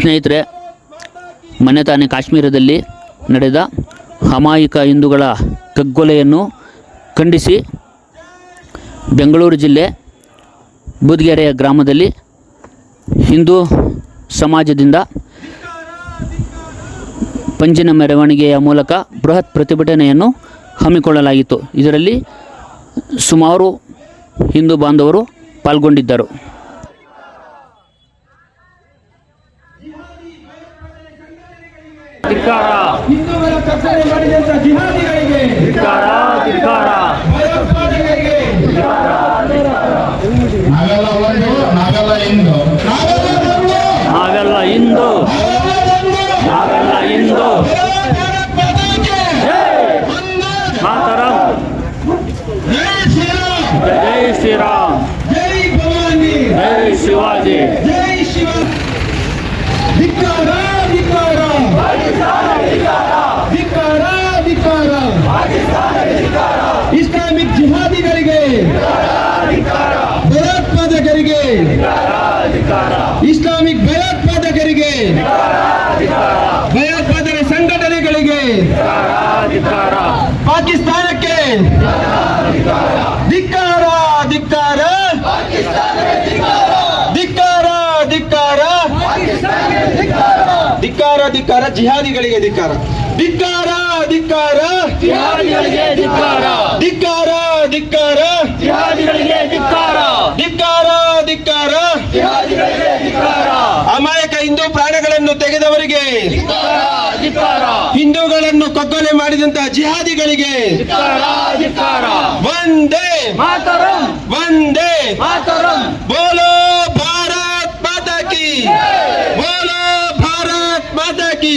ಸ್ನೇಹಿತರೆ ಮೊನ್ನೆ ತಾನೇ ಕಾಶ್ಮೀರದಲ್ಲಿ ನಡೆದ ಅಮಾಯಕ ಹಿಂದೂಗಳ ಕಗ್ಗೊಲೆಯನ್ನು ಖಂಡಿಸಿ ಬೆಂಗಳೂರು ಜಿಲ್ಲೆ ಬುದ್ಗೆರೆಯ ಗ್ರಾಮದಲ್ಲಿ ಹಿಂದೂ ಸಮಾಜದಿಂದ ಪಂಜಿನ ಮೆರವಣಿಗೆಯ ಮೂಲಕ ಬೃಹತ್ ಪ್ರತಿಭಟನೆಯನ್ನು ಹಮ್ಮಿಕೊಳ್ಳಲಾಗಿತ್ತು. ಇದರಲ್ಲಿ ಸುಮಾರು ಹಿಂದೂ ಬಾಂಧವರು ಪಾಲ್ಗೊಂಡಿದ್ದರು. ಧಿಕ್ಕಾರ. ಹಿಂದೂಗಳ ಕತ್ತಲೆ ಮಾಡಿದಂತ ಜಿಹಾದಿಗಳಿಗೆ. ಧಿಕ್ಕಾರ ಭಯೋತ್ಪಾದಕರಿಗೆ ನಾವೆಲ್ಲ ಒಂದು ನಾವೆಲ್ಲ ಇಂದು ನಾವೆಲ್ಲ ಒಂದು ನಾವೆಲ್ಲ ಹಿಂದೂ ನಾವೆಲ್ಲ ಹಿಂದೂ ಮಾತರಂ ಜೈ ಶ್ರೀರಾಮ್ ಜೈ ಶ್ರೀರಾಮ್ ಜೈ ಭವಾನಿ ಜೈ ಶಿವಾಜಿ ಜೈ ಶಿವ ಧಿಕ್ಕಾರ ಧಿಕ್ಕಾರ ಧಿಕ್ಕಾರ ಧಿಕ್ಕಾರ ಇಸ್ಲಾಮಿಕ್ ಜಿಹಾದಿಗಳಿಗೆ, ಭಯೋತ್ಪಾದಕರಿಗೆ, ಇಸ್ಲಾಮಿಕ್ ಭಯೋತ್ಪಾದಕರಿಗೆ ಭಯೋತ್ಪಾದನೆ ಸಂಘಟನೆಗಳಿಗೆ ಪಾಕಿಸ್ತಾನಕ್ಕೆ ಧಿಕ್ಕಾರ ಧಿಕ್ಕಾರ ಧಿಕ್ಕಾರ ಧಿಕ್ಕಾರ ಧಿಕ್ಕಾರ ಧಿಕ್ಕಾರ, ಜಿಹಾದಿಗಳಿಗೆ ಧಿಕ್ಕಾರ. ಧಿಕ್ಕಾರ ಧಿಕ್ಕಾರ ಜಿಹಾದಿಗಳಿಗೆ ಧಿಕ್ಕಾರ. ಧಿಕ್ಕಾರ ಧಿಕ್ಕಾರ. ಜಿಹಾದಿಗಳಿಗೆ ಧಿಕ್ಕಾರ. ಧಿಕ್ಕಾರ ಧಿಕ್ಕಾರ. ಜಿಹಾದಿಗಳಿಗೆ ಧಿಕ್ಕಾರ. ಅಮಾಯಕ ಹಿಂದೂ ಪ್ರಾಣಗಳನ್ನು ತೆಗೆದವರಿಗೆ ಹಿಂದೂಗಳನ್ನು ಕೊಕ್ಕಲೆ ಮಾಡಿದಂತಹ ಜಿಹಾದಿಗಳಿಗೆ ವಂದೇ. ಮಾತರಂ. ಒಂದೇ ಮಾತರಂ. ಬೋಲೋ ಭಾರತ್ ಮಾತಾ ಕಿ. ಬೋಲೋ ಭಾರತ್ ಮಾತಾ ಕಿ.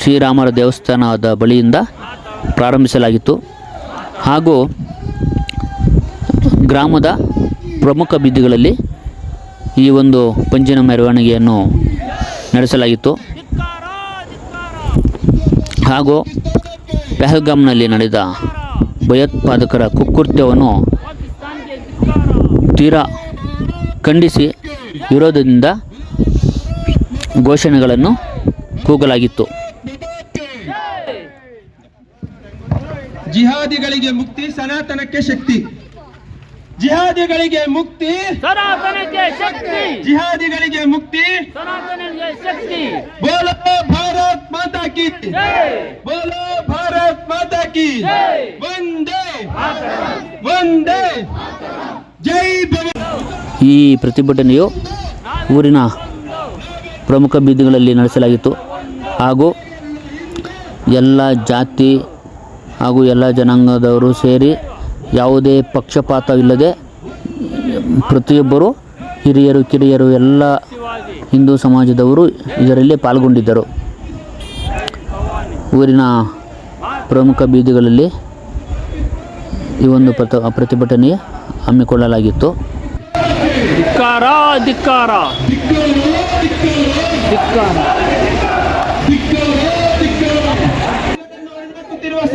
ಶ್ರೀರಾಮರ ದೇವಸ್ಥಾನದ ಬಳಿಯಿಂದ ಪ್ರಾರಂಭಿಸಲಾಗಿತ್ತು. ಹಾಗೂ ಗ್ರಾಮದ ಪ್ರಮುಖ ಬೀದಿಗಳಲ್ಲಿ ಈ ಒಂದು ಪಂಜಿನ ಮೆರವಣಿಗೆಯನ್ನು ನಡೆಸಲಾಗಿತ್ತು. ಹಾಗೂ ಪೆಹಲ್ಗಾಮ್ನಲ್ಲಿ ನಡೆದ ಭಯೋತ್ಪಾದಕರ ಕುಕೃತ್ಯವನ್ನು ತೀರಾ ಖಂಡಿಸಿ ವಿರೋಧದಿಂದ ಘೋಷಣೆಗಳನ್ನು ಕೂಗಲಾಗಿತ್ತು. ಜಿಹಾದಿಗಳಿಗೆ ಮುಕ್ತಿ ಸನಾತನಕ್ಕೆ ಶಕ್ತಿ. ಜಿಹಾದಿಗಳಿಗೆ ಮುಕ್ತಿ ಸನಾತನಕ್ಕೆ ಶಕ್ತಿ. ಜಿಹಾದಿಗಳಿಗೆ ಮುಕ್ತಿ. ಸನಾತನಕ್ಕೆ ಶಕ್ತಿ. ಬೋಲೋ ಭಾರತ್ ಮಾತಾ ಕಿ. ಬೋಲೋ ಭಾರತ್ ಮಾತಾ ಕಿ. ವಂದೇ. ವಂದೇ. ಜೈ ಭವ ಈ ಪ್ರತಿಭಟನೆಯು ಊರಿನ ಪ್ರಮುಖ ಬೀದಿಗಳಲ್ಲಿ ನಡೆಸಲಾಗಿತ್ತು. ಹಾಗೂ ಎಲ್ಲ ಜಾತಿ ಹಾಗೂ ಎಲ್ಲ ಜನಾಂಗದವರು ಸೇರಿ ಯಾವುದೇ ಪಕ್ಷಪಾತವಿಲ್ಲದೆ ಪ್ರತಿಯೊಬ್ಬರು ಹಿರಿಯರು ಕಿರಿಯರು ಎಲ್ಲ ಹಿಂದೂ ಸಮಾಜದವರು ಇದರಲ್ಲಿ ಪಾಲ್ಗೊಂಡಿದ್ದರು. ಊರಿನ ಪ್ರಮುಖ ಬೀದಿಗಳಲ್ಲಿ ಈ ಒಂದು ಪ್ರತ ಪ್ರತಿಭಟನೆ ಹಮ್ಮಿಕೊಳ್ಳಲಾಗಿತ್ತು. ಧಿಕ್ಕಾರ ಧಿಕ್ಕಾರ. ಧಿಕ್ಕಾರ.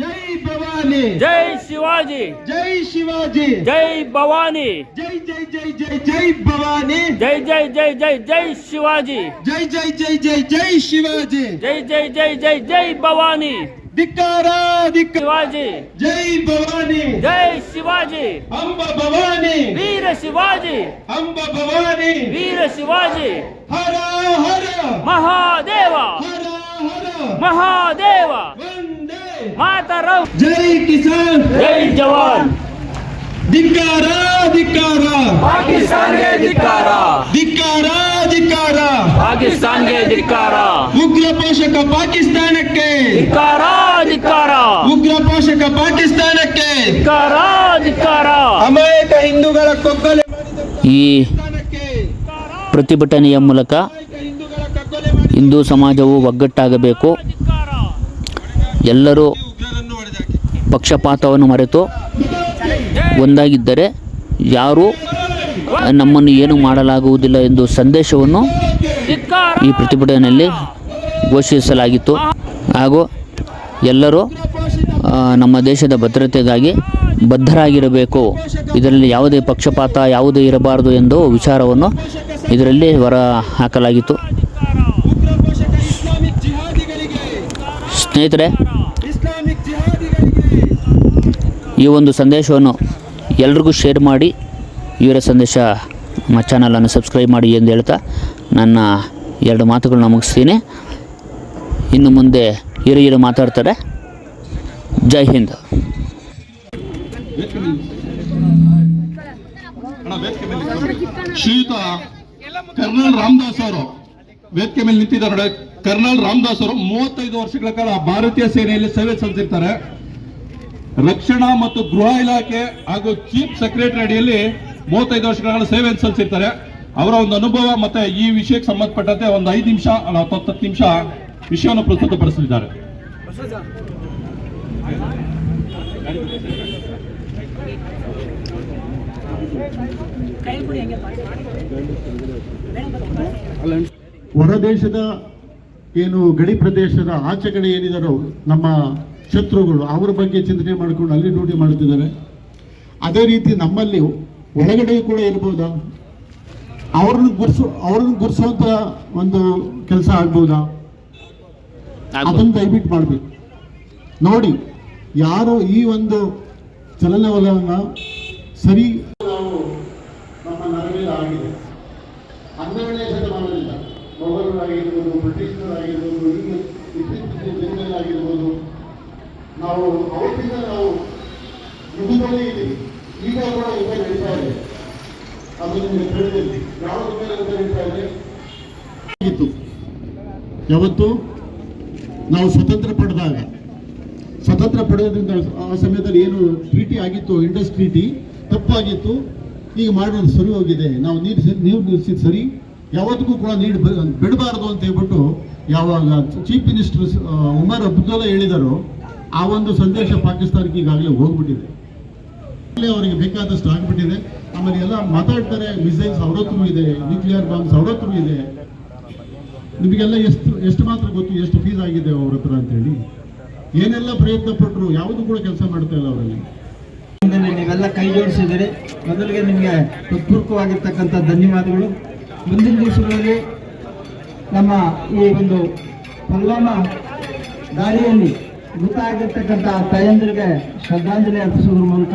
जय भवानी ಜೈ ಶಿವಾಜಿ जय शिवाजी ಜೈ ಭವಾನಿ जय जय जय जय जय भवानी ಜೈ ಜೈ ಜೈ ಜೈ ಜೈ ಶಿವಾಜಿ जय जय जय जय जय शिवाजी ಜೈ ಜೈ ಜೈ ಜೈ ಜೈ ಭವಾನಿ धिक्कारा धिक्कार ಶಿವಾಜಿ जय भवानी ಜೈ ಶಿವಾಜಿ अंब भवानी ವೀರ ಶಿವಾಜಿ अंब भवानी ವೀರ ಶಿವಾಜಿ हर हर ಮಹಾದೇವ हर हर ಮಹಾದೇವ वंदे ಮಾತರಂ ಜೈ ಕಿಸಾನ್. ಜೈ ಜವಾನ್. ಧಿಕ್ಕಾರ ಧಿಕ್ಕಾರ. ಪಾಕಿಸ್ತಾನ್ಗೆ ಧಿಕ್ಕಾರ. ಧಿಕ್ಕಾರ ಧಿಕ್ಕಾರ. ಪಾಕಿಸ್ತಾನ್ಗೆ ಧಿಕ್ಕಾರ. ಉಗ್ರ ಪೋಷಕ ಪಾಕಿಸ್ತಾನಕ್ಕೆ. ಧಿಕ್ಕಾರ ಧಿಕ್ಕಾರ. ಉಗ್ರ ಪೋಷಕ ಪಾಕಿಸ್ತಾನಕ್ಕೆ. ಧಿಕ್ಕಾರ ಧಿಕ್ಕಾರ. ಅಮಾಯಕ ಹಿಂದೂಗಳ ಕೊಕ್ಕಲೆ ಈ ಪ್ರತಿಭಟನೆಯ ಮೂಲಕ ಹಿಂದೂ ಸಮಾಜವು ಒಗ್ಗಟ್ಟಾಗಬೇಕು. ಎಲ್ಲರೂ ಪಕ್ಷಪಾತವನ್ನು ಮರೆತು ಒಂದಾಗಿದ್ದರೆ ಯಾರೂ ನಮ್ಮನ್ನು ಏನು ಮಾಡಲಾಗುವುದಿಲ್ಲ ಎಂದು ಸಂದೇಶವನ್ನು ಈ ಪ್ರತಿಭಟನೆಯಲ್ಲಿ ಘೋಷಿಸಲಾಗಿತ್ತು. ಹಾಗೂ ಎಲ್ಲರೂ ನಮ್ಮ ದೇಶದ ಭದ್ರತೆಗಾಗಿ ಬದ್ಧರಾಗಿರಬೇಕು. ಇದರಲ್ಲಿ ಯಾವುದೇ ಪಕ್ಷಪಾತ, ಯಾವುದೇ ಇರಬಾರದು ಎಂದು ವಿಚಾರವನ್ನು ಇದರಲ್ಲಿ ಹೊರ ಹಾಕಲಾಗಿತ್ತು ಉಗ್ರ ಪೋಷಕ ಇಸ್ಲಾಮಿಕ್ ಜಿಹಾದಿಗಳಿಗೆ ಸ್ನೇಹಿತರೆ, ಈ ಒಂದು ಸಂದೇಶವನ್ನು ಎಲ್ರಿಗೂ ಶೇರ್ ಮಾಡಿ, ಇವರ ಸಂದೇಶ ನಮ್ಮ ಚಾನಲನ್ನು ಸಬ್ಸ್ಕ್ರೈಬ್ ಮಾಡಿ ಎಂದು ಹೇಳ್ತಾ ನನ್ನ ಎರಡು ಮಾತುಗಳನ್ನ ಮುಗಿಸ್ತೀನಿ. ಇನ್ನು ಮುಂದೆ ಹಿರಿಯರು ಮಾತಾಡ್ತಾರೆ. ಜೈ ಹಿಂದ್. ಶ್ರೀಯುತ ಕರ್ನಲ್ ರಾಮದಾಸ್ ಅವರು ವೇದಿಕೆ ಮೇಲೆ ನಿಂತಿದ್ದಾರೆ. ಕರ್ನಲ್ ರಾಮದಾಸ್ ಅವರು ಮೂವತ್ತೈದು ವರ್ಷಗಳ ಕಾಲ ಭಾರತೀಯ ಸೇನೆಯಲ್ಲಿ ಸೇವೆ ಸಲ್ಲಿಸಿರ್ತಾರೆ. ರಕ್ಷಣಾ ಮತ್ತು ಗೃಹ ಇಲಾಖೆ ಹಾಗೂ ಚೀಫ್ ಸೆಕ್ರೆಟರಿ ಅಡಿಯಲ್ಲಿ ಮೂವತ್ತೈದು ವರ್ಷಗಳ ಕಾಲ ಸೇವೆ ಸಲ್ಲಿಸಿರ್ತಾರೆ. ಅವರ ಒಂದು ಅನುಭವ ಮತ್ತೆ ಈ ವಿಷಯಕ್ಕೆ ಸಂಬಂಧಪಟ್ಟಂತೆ ಒಂದು ಐದು ನಿಮಿಷ ಹತ್ತು ನಿಮಿಷ ವಿಷಯವನ್ನು ಪ್ರಸ್ತುತಪಡಿಸಲಿದ್ದಾರೆ ಹೊರ ದೇಶದ ಏನು ಗಡಿ ಪ್ರದೇಶದ ಆಚೆ ಕಡೆ ಏನಿದಾರೋ ನಮ್ಮ ಶತ್ರುಗಳು ಅವರ ಬಗ್ಗೆ ಚಿಂತನೆ ಮಾಡಿಕೊಂಡು ಅಲ್ಲಿ ಡ್ಯೂಟಿ ಮಾಡುತ್ತಿದ್ದಾರೆ. ಅದೇ ರೀತಿ ನಮ್ಮಲ್ಲಿ ಒಳಗಡೆ ಕೂಡ ಇರ್ಬೋದಾ? ಅವ್ರನ್ನ ಗುರ್ಸು ಅವ್ರನ್ನ ಗುರ್ಸುವಂತ ಒಂದು ಕೆಲಸ ಆಗ್ಬೋದಾ? ಅದನ್ನು ದಯವಿಟ್ಟು ಮಾಡಬೇಕು. ನೋಡಿ ಯಾರು ಈ ಒಂದು ಚಲನವಲನ ಸರಿ ನಾವು ನಮ್ಮ ನರಮೇಲೆ ಆಗಿದೆ. ಹನ್ನೆರಡನೇ ಶತಮಾನದಿಂದ ಮೊಘಲರಾಗಿರ್ಬೋದು ಬ್ರಿಟಿಷರಾಗಿರ್ಬೋದು ಇಂಗ್ಲಿಷ್ ಇತ್ತೀಚಿನ ಜನರಲ್ಲಾಗಿರ್ಬೋದು ನಾವು ಅವತ್ತಿಂದ ನಾವು ಯುಗದಲ್ಲೇ ಇದ್ದೀವಿ ಈಗ ಕೂಡ ಯುಗ ನಡೀತಾ ಇದೆ ಅದು ನಿಮಗೆ ತಿಳಿದಿದೆ ಯಾವ ಯುಗ ನಡೀತಾ ಇದೆ ಯಾವತ್ತು ನಾವು ಸ್ವತಂತ್ರ ಪಡೆದಾಗ ಸ್ವತಂತ್ರ ಪಡೆಯೋದ್ರಿಂದ ಆ ಸಮಯದಲ್ಲಿ ಏನು ಟ್ರೀಟಿ ಆಗಿತ್ತು ಇಂಡಸ್ ಟ್ರೀಟಿ ತಪ್ಪಾಗಿತ್ತು ಈಗ ಮಾಡೋದು ಸರಿ ಹೋಗಿದೆ ನಾವು ನೀರು ನೀರು ನಿಲ್ಲಿಸಿದ್ ಸರಿ ಯಾವತ್ತಿಗೂ ಕೂಡ ನೀಡ್ ಬಿಡಬಾರದು ಅಂತ ಹೇಳ್ಬಿಟ್ಟು ಯಾವಾಗ ಚೀಫ್ ಮಿನಿಸ್ಟರ್ ಉಮರ್ ಅಬ್ದುಲ್ಲಾ ಹೇಳಿದಾರೋ, ಆ ಒಂದು ಸಂದೇಶ ಪಾಕಿಸ್ತಾನಕ್ಕೆ ಈಗಾಗಲೇ ಹೋಗ್ಬಿಟ್ಟಿದೆ. ಅವರಿಗೆ ಬೇಕಾದಷ್ಟು ಆಗ್ಬಿಟ್ಟಿದೆ. ಆಮೇಲೆ ಎಲ್ಲ ಮಾತಾಡ್ತಾರೆ ಮಿಸೈಲ್ಸ್ ಅವರತ್ರ ಇದೆ ನ್ಯೂಕ್ಲಿಯರ್ ಬಾಂಬ್ಸ್ ಅವರತ್ರ ಇದೆ. ನಿಮಗೆಲ್ಲ ಎಷ್ಟು ಎಷ್ಟು ಮಾತ್ರ ಗೊತ್ತು, ಎಷ್ಟು ಫೀಸ್ ಆಗಿದೆ ಅವ್ರ ಹತ್ರ ಅಂತೇಳಿ ಏನೆಲ್ಲ ಪ್ರಯತ್ನ ಪಟ್ಟರು ಯಾವುದು ಕೂಡ ಕೆಲಸ ಮಾಡ್ತಾ ಇಲ್ಲ ಅವರಲ್ಲಿ. ನೀವೆಲ್ಲ ಕೈ ಜೋಡಿಸಿದ್ದೀರಿ ಮೊದಲಿಗೆ ನಿಮಗೆ ಹೃತ್ಪೂರ್ವಕವಾಗಿರ್ತಕ್ಕಂಥ ಧನ್ಯವಾದಗಳು. ಮುಂದಿನ ದಿವಸಗಳಲ್ಲಿ ನಮ್ಮ ಈ ಒಂದು ಪುಲ್ವಾಮ ದಾಳಿಯಲ್ಲಿ ಮೃತರಾಗಿರ್ತಕ್ಕಂಥ ತಾಯಂದ್ರಿಗೆ ಶ್ರದ್ಧಾಂಜಲಿ ಅರ್ಪಿಸುವುದರ ಮೂಲಕ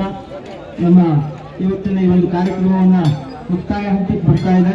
ನಮ್ಮ ಇವತ್ತಿನ ಈ ಒಂದು ಕಾರ್ಯಕ್ರಮವನ್ನು ಮುಕ್ತಾಯ ಹಂತಕ್ಕೆ ಬರ್ತಾ ಇದೆ.